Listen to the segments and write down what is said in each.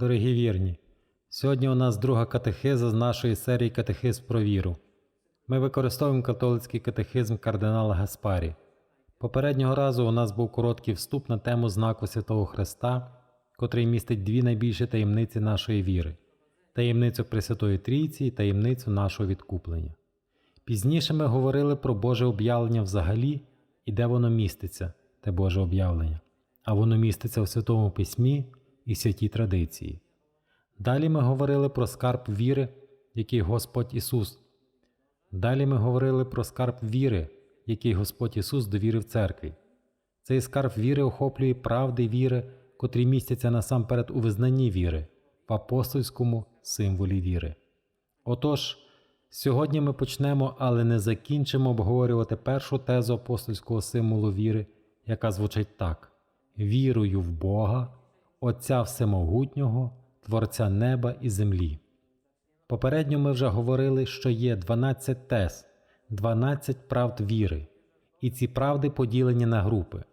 Дорогі вірні, сьогодні у нас друга катехиза з нашої серії Катехиз про віру. Ми використовуємо католицький катехизм кардинала Гаспарі. Попереднього разу у нас був короткий вступ на тему знаку Святого Христа, котрий містить дві найбільші таємниці нашої віри таємницю Пресвятої Трійці і таємницю нашого відкуплення. Пізніше ми говорили про Боже об'явлення взагалі і де воно міститься, те Боже об'явлення, а воно міститься у Святому Письмі і святій традиції. Далі ми говорили про скарб віри, який Господь Ісус. Далі ми говорили про скарб віри, який Господь Ісус довірив церкві. Цей скарб віри охоплює правди віри, котрі містяться насамперед у визнанні віри, в апостольському символі віри. Отож, сьогодні ми почнемо, але не закінчимо обговорювати першу тезу апостольського символу віри, яка звучить так: Вірую в Бога, Отця Всемогутнього, Творця неба і землі. Попередньо ми вже говорили, що є 12 тез, 12 правд віри, і ці правди поділені на групи.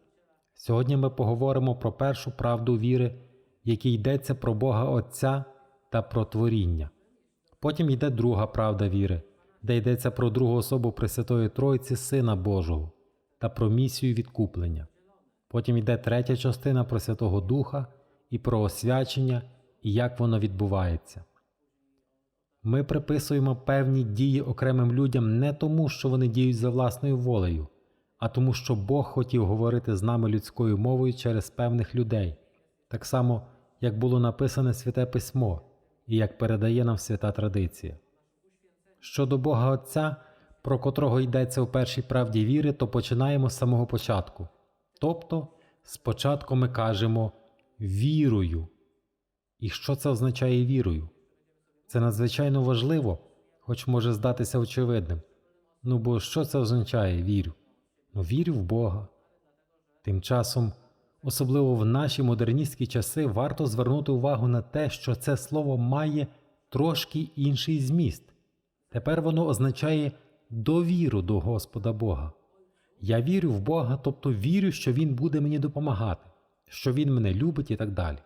Сьогодні ми поговоримо про першу правду віри, якій йдеться про Бога Отця та про творіння. Потім йде друга правда віри, де йдеться про другу особу Пресвятої Тройці Сина Божого та про місію відкуплення. Потім йде третя частина про Святого Духа і про освячення і як воно відбувається. Ми приписуємо певні дії окремим людям не тому, що вони діють за власною волею, а тому, що Бог хотів говорити з нами людською мовою через певних людей, так само, як було написане Святе Письмо і як передає нам свята традиція. Щодо Бога Отця, про котрого йдеться у першій правді віри, то починаємо з самого початку. Тобто, спочатку ми кажемо вірую. І що це означає вірою? Це надзвичайно важливо, хоч може здатися очевидним. Ну бо що це означає вірю? Ну, вірю в Бога. Тим часом, особливо в наші модерністські часи, варто звернути увагу на те, що це слово має трошки інший зміст. Тепер воно означає довіру до Господа Бога. Я вірю в Бога, тобто вірю, що Він буде мені допомагати, що Він мене любить і так далі.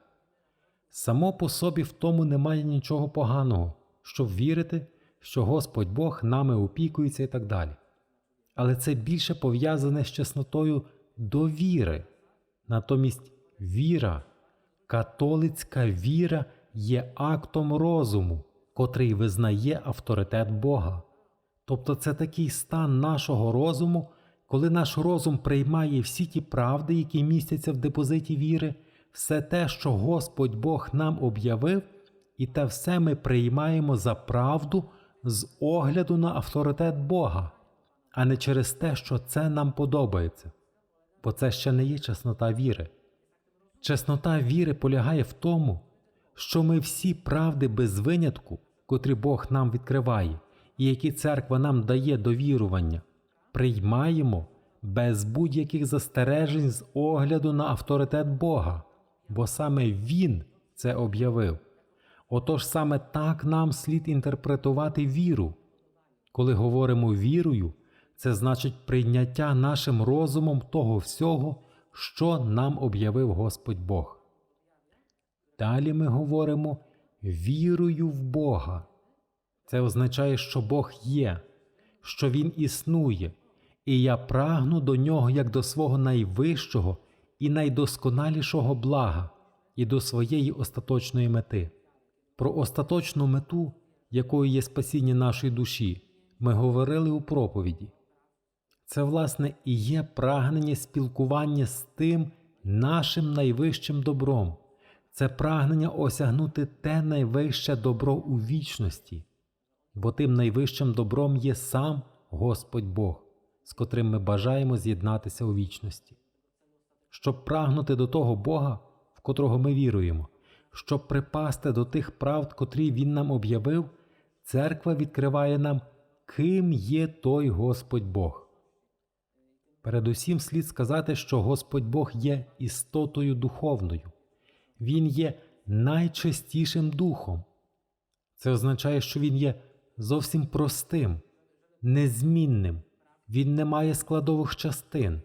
Само по собі в тому немає нічого поганого, щоб вірити, що Господь Бог нами опікується і так далі. Але це більше пов'язане з чеснотою довіри. Натомість віра, католицька віра є актом розуму, котрий визнає авторитет Бога. Тобто це такий стан нашого розуму, коли наш розум приймає всі ті правди, які містяться в депозиті віри, все те, що Господь Бог нам об'явив, і те все ми приймаємо за правду з огляду на авторитет Бога, а не через те, що це нам подобається. Бо це ще не є чеснота віри. Чеснота віри полягає в тому, що ми всі правди без винятку, котрі Бог нам відкриває, і які церква нам дає довірування, приймаємо без будь-яких застережень з огляду на авторитет Бога, бо саме Він це об'явив. Отож саме так нам слід інтерпретувати віру. Коли говоримо вірою, це значить прийняття нашим розумом того всього, що нам об'явив Господь Бог. Далі ми говоримо вірою в Бога. Це означає, що Бог є, що Він існує, і я прагну до нього як до свого найвищого і найдосконалішого блага, і до своєї остаточної мети. Про остаточну мету, якою є спасіння нашої душі, ми говорили у проповіді. Це, власне, і є прагнення спілкування з тим нашим найвищим добром, це прагнення осягнути те найвище добро у вічності, бо тим найвищим добром є сам Господь Бог, з котрим ми бажаємо з'єднатися у вічності. Щоб прагнути до того Бога, в котрого ми віруємо, щоб припасти до тих правд, котрі Він нам об'явив, церква відкриває нам, ким є той Господь Бог. Передусім слід сказати, що Господь Бог є істотою духовною, Він є найчистішим духом. Це означає, що Він є зовсім простим, незмінним, Він не має складових частин.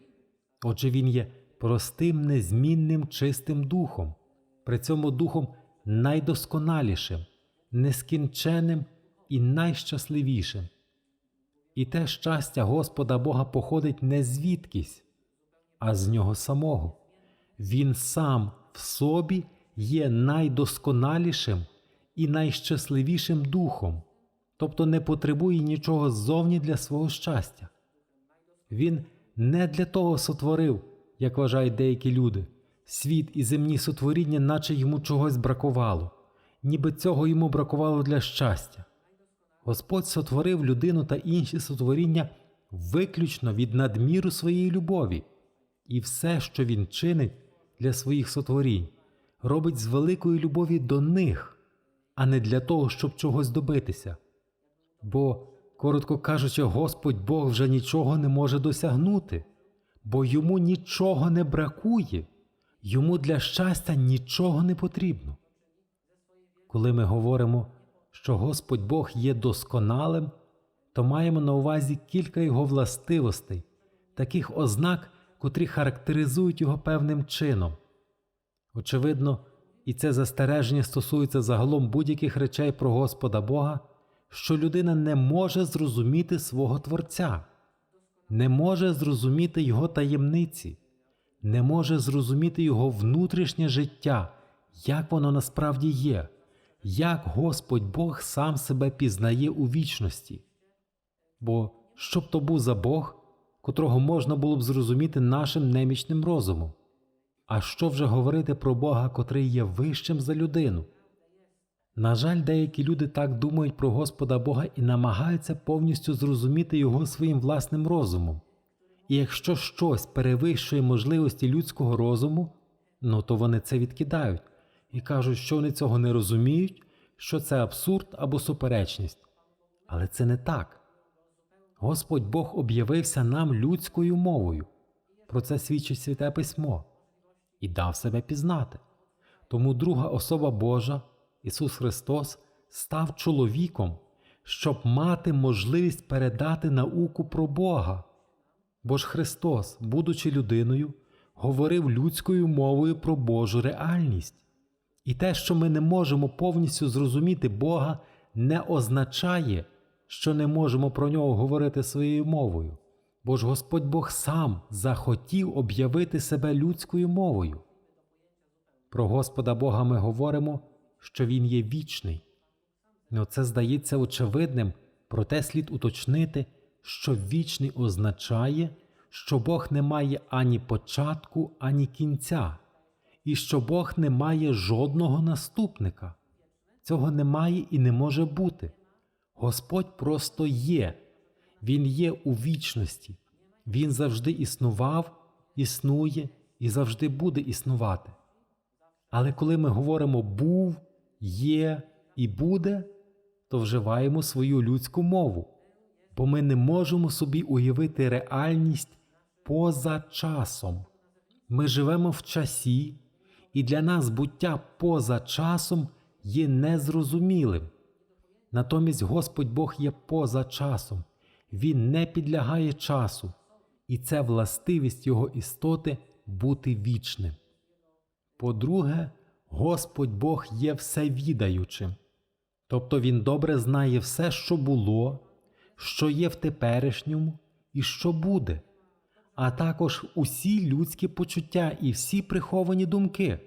Отже, Він є простим, незмінним, чистим духом, при цьому духом найдосконалішим, нескінченним і найщасливішим. І те щастя Господа Бога походить не звідкись, а з нього самого. Він сам в собі є найдосконалішим і найщасливішим духом, тобто не потребує нічого ззовні для свого щастя. Він не для того сотворив, як вважають деякі люди, світ і земні сотворіння, наче йому чогось бракувало, ніби цього йому бракувало для щастя. Господь сотворив людину та інші сотворіння виключно від надміру своєї любові, і все, що він чинить для своїх сотворінь, робить з великої любові до них, а не для того, щоб чогось добитися. Бо, коротко кажучи, Господь Бог вже нічого не може досягнути, бо йому нічого не бракує, йому для щастя нічого не потрібно. Коли ми говоримо, що Господь Бог є досконалим, то маємо на увазі кілька його властивостей, таких ознак, котрі характеризують його певним чином. Очевидно, і це застереження стосується загалом будь-яких речей про Господа Бога, що людина не може зрозуміти свого Творця, не може зрозуміти Його таємниці, не може зрозуміти Його внутрішнє життя, як воно насправді є, як Господь Бог сам себе пізнає у вічності. Бо що б то був за Бог, котрого можна було б зрозуміти нашим немічним розумом? А що вже говорити про Бога, котрий є вищим за людину? На жаль, деякі люди так думають про Господа Бога і намагаються повністю зрозуміти Його своїм власним розумом. І якщо щось перевищує можливості людського розуму, ну то вони це відкидають і кажуть, що вони цього не розуміють, що це абсурд або суперечність. Але це не так. Господь Бог об'явився нам людською мовою. Про це свідчить Святе Письмо і дав себе пізнати. Тому друга особа Божа, Ісус Христос, став чоловіком, щоб мати можливість передати науку про Бога. Бо ж Христос, будучи людиною, говорив людською мовою про Божу реальність. І те, що ми не можемо повністю зрозуміти Бога, не означає, що не можемо про нього говорити своєю мовою, бо ж Господь Бог сам захотів об'явити себе людською мовою. Про Господа Бога ми говоримо, що Він є вічний. Ну, це здається очевидним, проте слід уточнити, що вічний означає, що Бог не має ані початку, ані кінця, і що Бог не має жодного наступника. Цього немає і не може бути. Господь просто є, Він є у вічності, Він завжди існував, існує і завжди буде існувати. Але коли ми говоримо був, є і буде, то вживаємо свою людську мову, бо ми не можемо собі уявити реальність поза часом. Ми живемо в часі, і для нас буття поза часом є незрозумілим. Натомість Господь Бог є поза часом, Він не підлягає часу, і це властивість Його істоти бути вічним. По-друге, Господь Бог є всевідаючим, тобто Він добре знає все, що було, що є в теперішньому і що буде, а також усі людські почуття і всі приховані думки.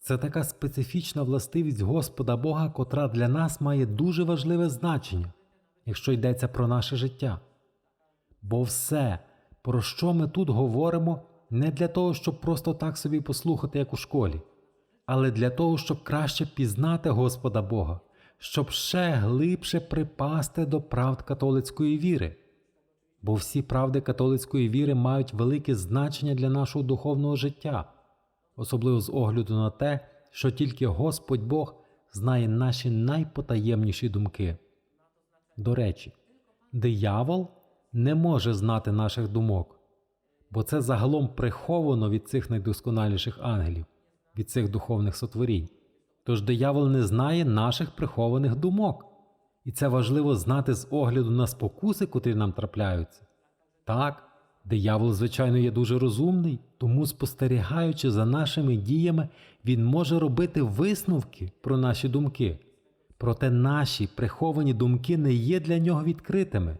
Це така специфічна властивість Господа Бога, котра для нас має дуже важливе значення, якщо йдеться про наше життя. Бо все, про що ми тут говоримо, не для того, щоб просто так собі послухати, як у школі, але для того, щоб краще пізнати Господа Бога, щоб ще глибше припасти до правд католицької віри. Бо всі правди католицької віри мають велике значення для нашого духовного життя, особливо з огляду на те, що тільки Господь Бог знає наші найпотаємніші думки. До речі, диявол не може знати наших думок, бо це загалом приховано від цих найдосконаліших ангелів, від цих духовних сотворінь. Тож диявол не знає наших прихованих думок, і це важливо знати з огляду на спокуси, котрі нам трапляються. Так, Диявол, звичайно, є дуже розумний, тому, спостерігаючи за нашими діями, він може робити висновки про наші думки. Проте наші приховані думки не є для нього відкритими.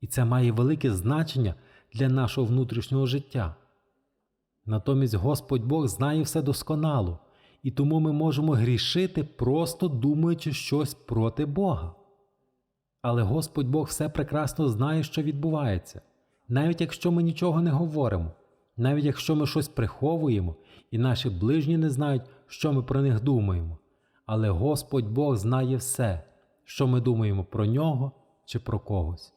І це має велике значення для нашого внутрішнього життя. Натомість Господь Бог знає все досконало, і тому ми можемо грішити, просто думаючи щось проти Бога. Але Господь Бог все прекрасно знає, що відбувається, навіть якщо ми нічого не говоримо, навіть якщо ми щось приховуємо, і наші ближні не знають, що ми про них думаємо. Але Господь Бог знає все, що ми думаємо про нього чи про когось.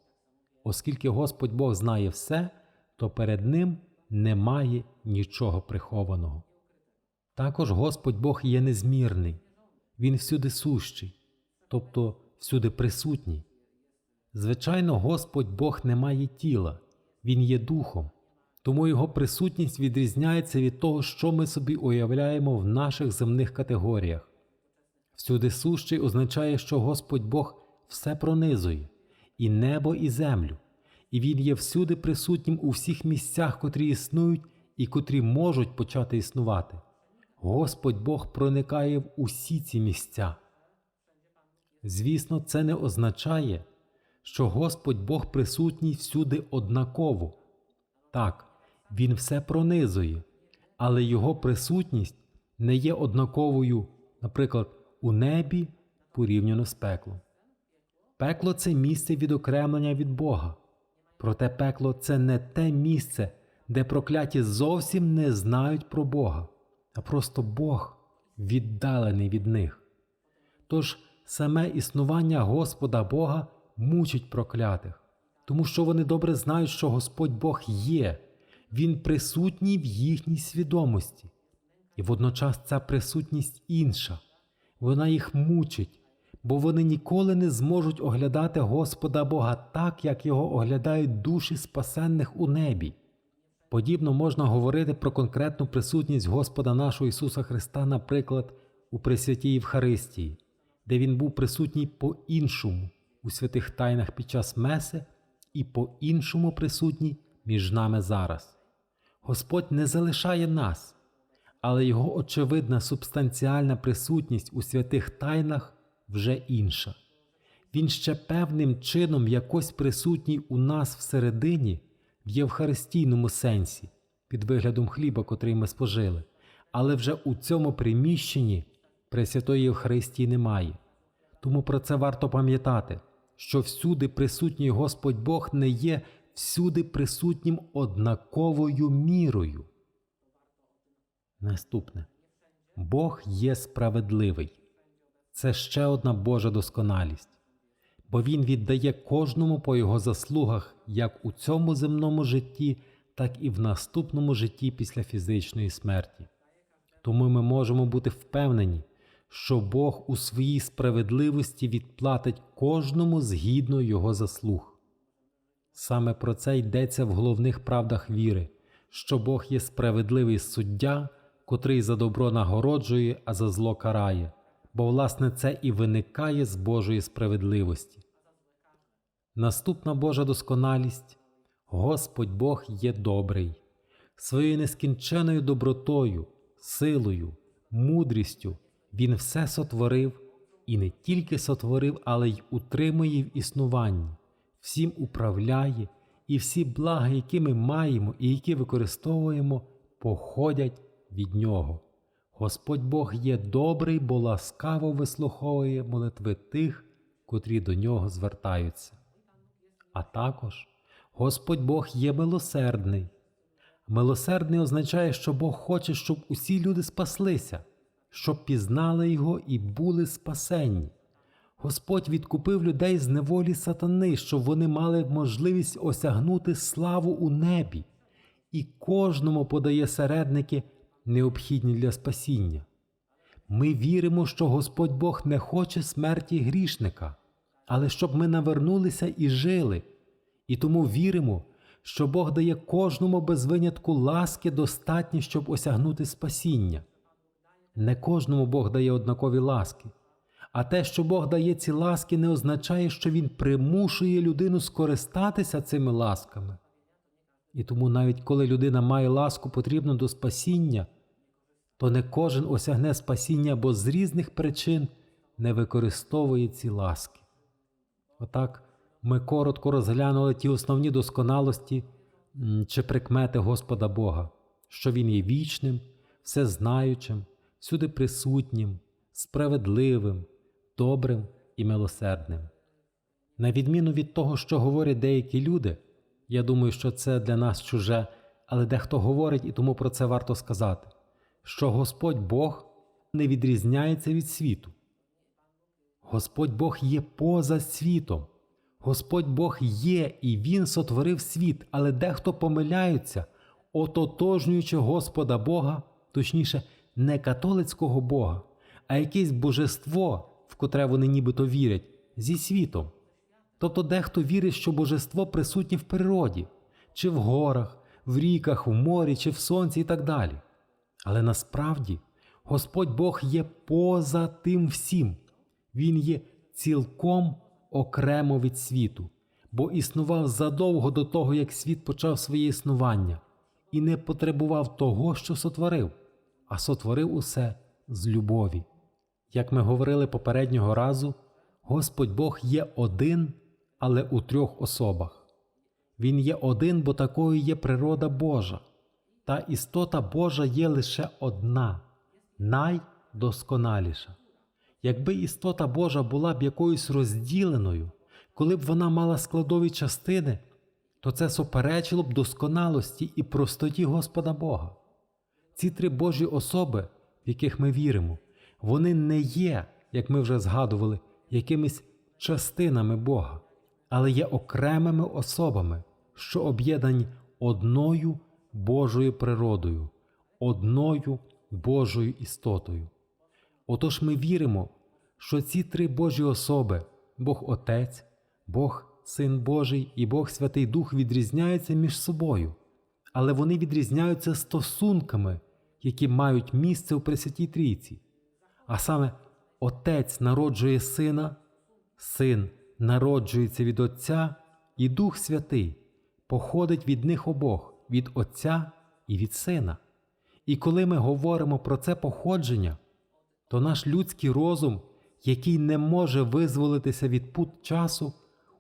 Оскільки Господь Бог знає все, то перед Ним немає нічого прихованого. Також Господь Бог є незмірний, Він всюди сущий, тобто всюди присутній. Звичайно, Господь Бог не має тіла, Він є духом, тому Його присутність відрізняється від того, що ми собі уявляємо в наших земних категоріях. Всюди сущий означає, що Господь Бог все пронизує, і небо, і землю, і Він є всюди присутнім у всіх місцях, котрі існують і котрі можуть почати існувати. Господь Бог проникає в усі ці місця. Звісно, це не означає, що Господь Бог присутній всюди однаково. Так, Він все пронизує, але Його присутність не є однаковою, наприклад, у небі порівняно з пеклом. Пекло це місце відокремлення від Бога. Проте пекло це не те місце, де прокляті зовсім не знають про Бога, а просто Бог віддалений від них. Тож саме існування Господа Бога мучить проклятих, тому що вони добре знають, що Господь Бог є, Він присутній в їхній свідомості, і водночас ця присутність інша, вона їх мучить, бо вони ніколи не зможуть оглядати Господа Бога так, як його оглядають душі спасенних у небі. Подібно можна говорити про конкретну присутність Господа нашого Ісуса Христа, наприклад, у Пресвятій Євхаристії, де Він був присутній по-іншому у святих тайнах під час Меси і по-іншому присутній між нами зараз. Господь не залишає нас, але Його очевидна субстанціальна присутність у святих тайнах вже інша. Він ще певним чином якось присутній у нас всередині в євхаристійному сенсі, під виглядом хліба, котрий ми спожили, але вже у цьому приміщенні Пресвятої Євхаристії немає. Тому про це варто пам'ятати, що всюди присутній Господь Бог не є всюди присутнім однаковою мірою. Наступне Бог є справедливий. Це ще одна Божа досконалість, бо Він віддає кожному по його заслугах як у цьому земному житті, так і в наступному житті після фізичної смерті. Тому ми можемо бути впевнені, що Бог у своїй справедливості відплатить кожному згідно його заслуг. Саме про це йдеться в головних правдах віри, що Бог є справедливий суддя, котрий за добро нагороджує, а за зло карає, бо власне це і виникає з Божої справедливості. Наступна Божа досконалість Господь Бог є добрий, своєю нескінченою добротою, силою, мудрістю Він все сотворив і не тільки сотворив, але й утримує в існуванні, всім управляє, і всі блага, які ми маємо і які використовуємо, походять від Нього. Господь Бог є добрий, бо ласкаво вислуховує молитви тих, котрі до нього звертаються. А також Господь Бог є милосердний. Милосердний означає, що Бог хоче, щоб усі люди спаслися, щоб пізнали Його і були спасенні. Господь відкупив людей з неволі сатани, щоб вони мали можливість осягнути славу у небі, і кожному подає середники, необхідні для спасіння. Ми віримо, що Господь Бог не хоче смерті грішника, але щоб ми навернулися і жили, і тому віримо, що Бог дає кожному без винятку ласки достатні, щоб осягнути спасіння. Не кожному Бог дає однакові ласки, а те, що Бог дає ці ласки, не означає, що Він примушує людину скористатися цими ласками. І тому навіть коли людина має ласку потрібну до спасіння, то не кожен осягне спасіння, бо з різних причин не використовує ці ласки. Отак ми коротко розглянули ті основні досконалості чи прикмети Господа Бога, що Він є вічним, всезнаючим, всюди присутнім, справедливим, добрим і милосердним. На відміну від того, що говорять деякі люди, я думаю, що це для нас чуже, але дехто говорить, і тому про це варто сказати, що Господь Бог не відрізняється від світу. Господь Бог є поза світом. Господь Бог є і Він сотворив світ, але дехто помиляються, ототожнюючи Господа Бога, точніше, не католицького Бога, а якесь божество, в котре вони нібито вірять, зі світом. Тобто дехто вірить, що божество присутнє в природі, чи в горах, в ріках, в морі, чи в сонці і так далі. Але насправді Господь Бог є поза тим всім. Він є цілком окремо від світу, бо існував задовго до того, як світ почав своє існування, і не потребував того, що сотворив, а сотворив усе з любові. Як ми говорили попереднього разу, Господь Бог є один, але у трьох особах. Він є один, бо такою є природа Божа, та істота Божа є лише одна, найдосконаліша. Якби істота Божа була б якоюсь розділеною, коли б вона мала складові частини, то це суперечило б досконалості і простоті Господа Бога. Ці три Божі особи, в яких ми віримо, вони не є, як ми вже згадували, якимись частинами Бога, але є окремими особами, що об'єднані одною Божою природою, одною Божою істотою. Отож ми віримо, що ці три Божі особи Бог Отець, Бог Син Божий і Бог Святий Дух відрізняються між собою, але вони відрізняються стосунками, які мають місце у Пресвятій Трійці. А саме Отець народжує Сина, Син народжується від Отця, і Дух Святий походить від них обох, від Отця і від Сина. І коли ми говоримо про це походження, то наш людський розум, який не може визволитися від пут часу,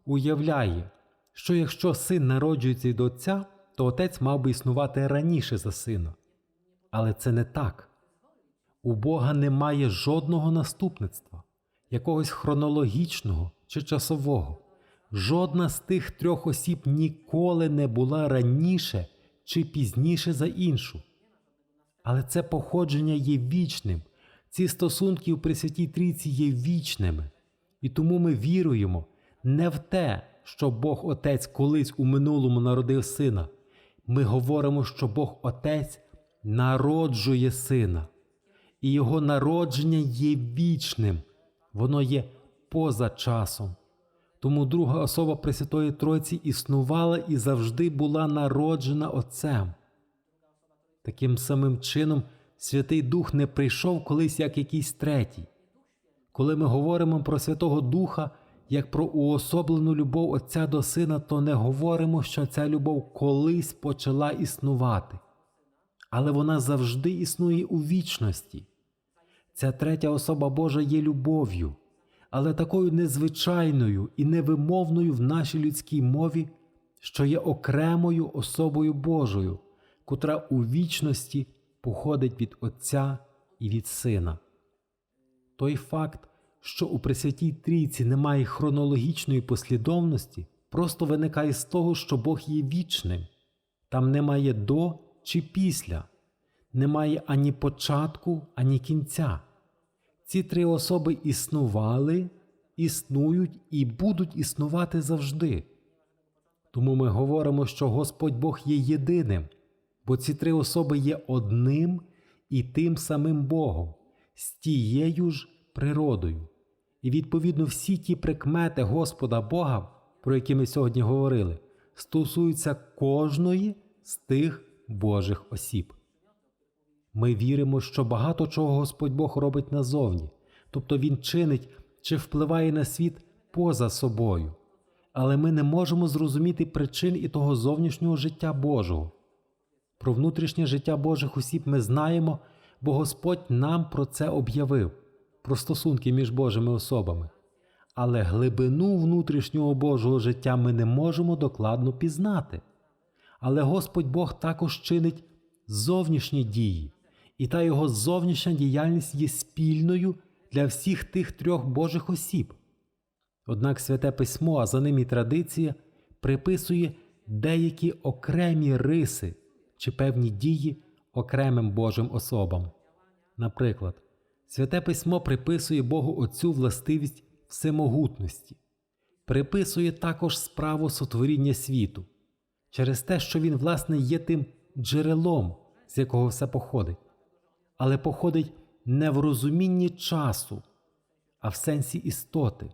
уявляє, що якщо син народжується від отця, то отець мав би існувати раніше за сина. Але це не так. У Бога немає жодного наступництва, якогось хронологічного чи часового. Жодна з тих трьох осіб ніколи не була раніше чи пізніше за іншу. Але це походження є вічним. Ці стосунки у Пресвятій Трійці є вічними, і тому ми віруємо не в те, що Бог Отець колись у минулому народив сина. Ми говоримо, що Бог Отець народжує сина, і його народження є вічним, воно є поза часом. Тому друга особа Пресвятої Тройці існувала і завжди була народжена Отцем. Таким самим чином, Святий Дух не прийшов колись як якийсь третій. Коли ми говоримо про Святого Духа як про уособлену любов Отця до Сина, то не говоримо, що ця любов колись почала існувати, але вона завжди існує у вічності. Ця третя особа Божа є любов'ю, але такою незвичайною і невимовною в нашій людській мові, що є окремою особою Божою, котра у вічності походить від Отця і від Сина. Той факт, що у Пресвятій Трійці немає хронологічної послідовності, просто виникає з того, що Бог є вічним, там немає до чи після, немає ані початку, ані кінця. Ці три особи існували, існують і будуть існувати завжди. Тому ми говоримо, що Господь Бог є єдиним, бо ці три особи є одним і тим самим Богом, з тією ж природою. І відповідно всі ті прикмети Господа Бога, про які ми сьогодні говорили, стосуються кожної з тих Божих осіб. Ми віримо, що багато чого Господь Бог робить назовні, тобто Він чинить чи впливає на світ поза собою, але ми не можемо зрозуміти причин і того зовнішнього життя Божого. Про внутрішнє життя Божих осіб ми знаємо, бо Господь нам про це об'явив, про стосунки між Божими особами. Але глибину внутрішнього Божого життя ми не можемо докладно пізнати. Але Господь Бог також чинить зовнішні дії, і та його зовнішня діяльність є спільною для всіх тих трьох Божих осіб. Однак Святе Письмо, а за ним і традиція, приписує деякі окремі риси чи певні дії окремим Божим особам. Наприклад, Святе Письмо приписує Богу Отцю властивість всемогутності, приписує також справу сотворіння світу через те, що він, власне, є тим джерелом, з якого все походить, але походить не в розумінні часу, а в сенсі істоти.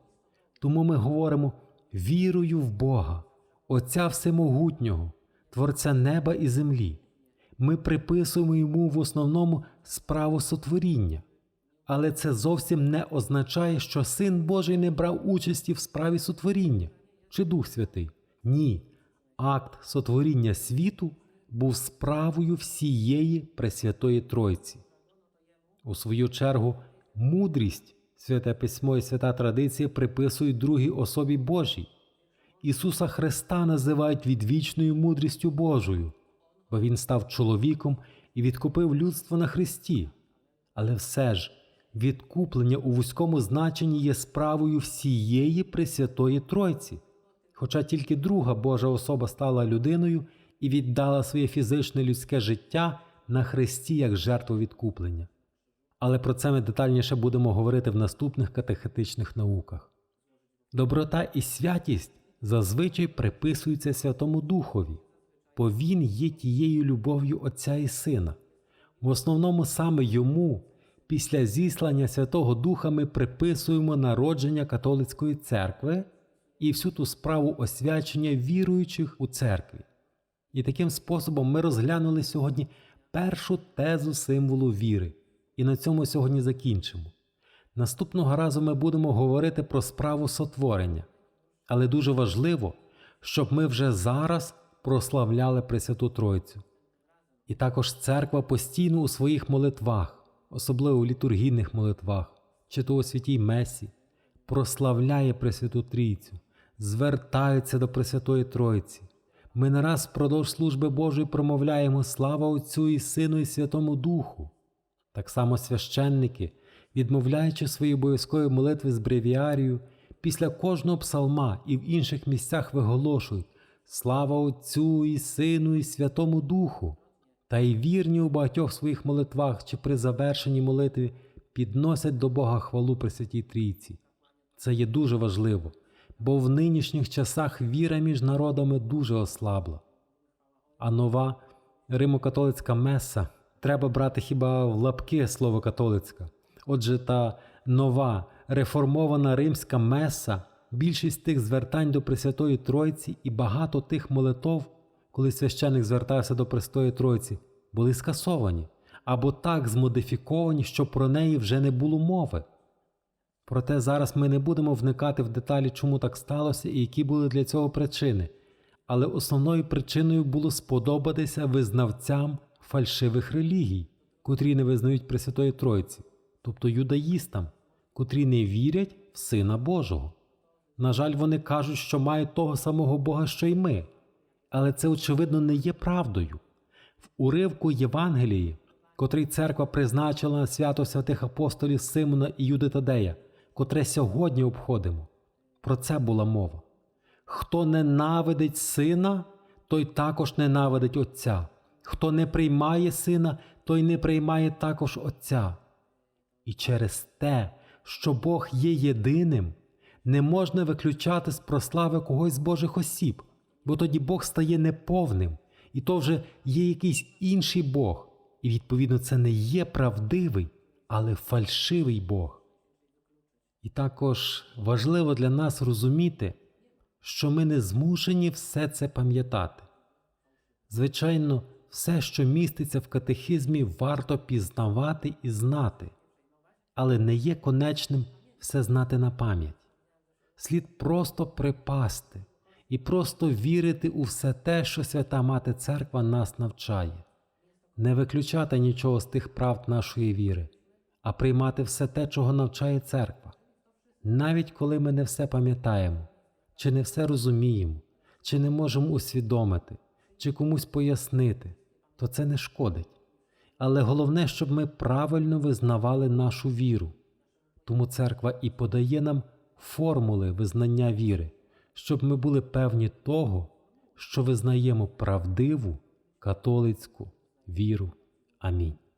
Тому ми говоримо вірою в Бога, Отця Всемогутнього, Творця неба і землі. Ми приписуємо йому в основному справу сотворіння. Але це зовсім не означає, що Син Божий не брав участі в справі сотворіння чи Дух Святий. Ні, акт сотворіння світу був справою всієї Пресвятої Тройці. У свою чергу, мудрість, святе письмо і свята традиція приписують другій особі Божій. Ісуса Христа називають відвічною мудрістю Божою, бо Він став чоловіком і відкупив людство на Христі. Але все ж відкуплення у вузькому значенні є справою всієї Пресвятої Тройці, хоча тільки друга Божа особа стала людиною і віддала своє фізичне людське життя на Христі як жертву відкуплення. Але про це ми детальніше будемо говорити в наступних катехетичних науках. Доброта і святість зазвичай приписуються Святому Духові, бо Він є тією любов'ю Отця і Сина. В основному саме йому, після зіслання Святого Духа, ми приписуємо народження католицької церкви і всю ту справу освячення віруючих у церкві. І таким способом ми розглянули сьогодні першу тезу символу віри, і на цьому сьогодні закінчимо. Наступного разу ми будемо говорити про справу сотворення, але дуже важливо, щоб ми вже зараз прославляли Пресвяту Тройцю. І також церква постійно у своїх молитвах, особливо у літургійних молитвах, чи то у святій Месі, прославляє Пресвяту Трійцю, звертається до Пресвятої Тройці. Ми не раз впродовж служби Божої промовляємо слава Отцю і Сину і Святому Духу. Так само священники, відмовляючи свої обов'язкові молитви з бревіарію, після кожного псалма і в інших місцях виголошують Слава Отцю і Сину і Святому Духу, та й вірні у багатьох своїх молитвах чи при завершенні молитви підносять до Бога хвалу Пресвятій Трійці. Це є дуже важливо, бо в нинішніх часах віра між народами дуже ослабла. А нова римокатолицька меса треба брати хіба в лапки слово католицька. Отже, та нова реформована римська меса, більшість тих звертань до Пресвятої Тройці і багато тих молитов, коли священик звертався до Престої Тройці, були скасовані або так змодифіковані, що про неї вже не було мови. Проте зараз ми не будемо вникати в деталі, чому так сталося і які були для цього причини, але основною причиною було сподобатися визнавцям фальшивих релігій, котрі не визнають Пресвятої Тройці, тобто юдаїстам, котрі не вірять в Сина Божого. На жаль, вони кажуть, що мають того самого Бога, що й ми, але це, очевидно, не є правдою. В уривку Євангелії, котрий церква призначила на свято святих апостолів Симона і Юди Тадея, котре сьогодні обходимо, про це була мова. Хто ненавидить сина, той також ненавидить Отця. Хто не приймає сина, той не приймає також Отця. І через те, що Бог є єдиним, не можна виключати з прослави когось з Божих осіб, бо тоді Бог стає неповним, і то вже є якийсь інший Бог, і відповідно це не є правдивий, але фальшивий Бог. І також важливо для нас розуміти, що ми не змушені все це пам'ятати. Звичайно, все, що міститься в катехизмі, варто пізнавати і знати, але не є конечним все знати на пам'ять. слід просто припасти і просто вірити у все те, що Свята Мати Церква нас навчає, не виключати нічого з тих правд нашої віри, а приймати все те, чого навчає церква. Навіть коли ми не все пам'ятаємо, чи не все розуміємо, чи не можемо усвідомити, чи комусь пояснити, то це не шкодить. Але головне, щоб ми правильно визнавали нашу віру. Тому церква і подає нам формули визнання віри, щоб ми були певні того, що визнаємо правдиву католицьку віру. Амінь.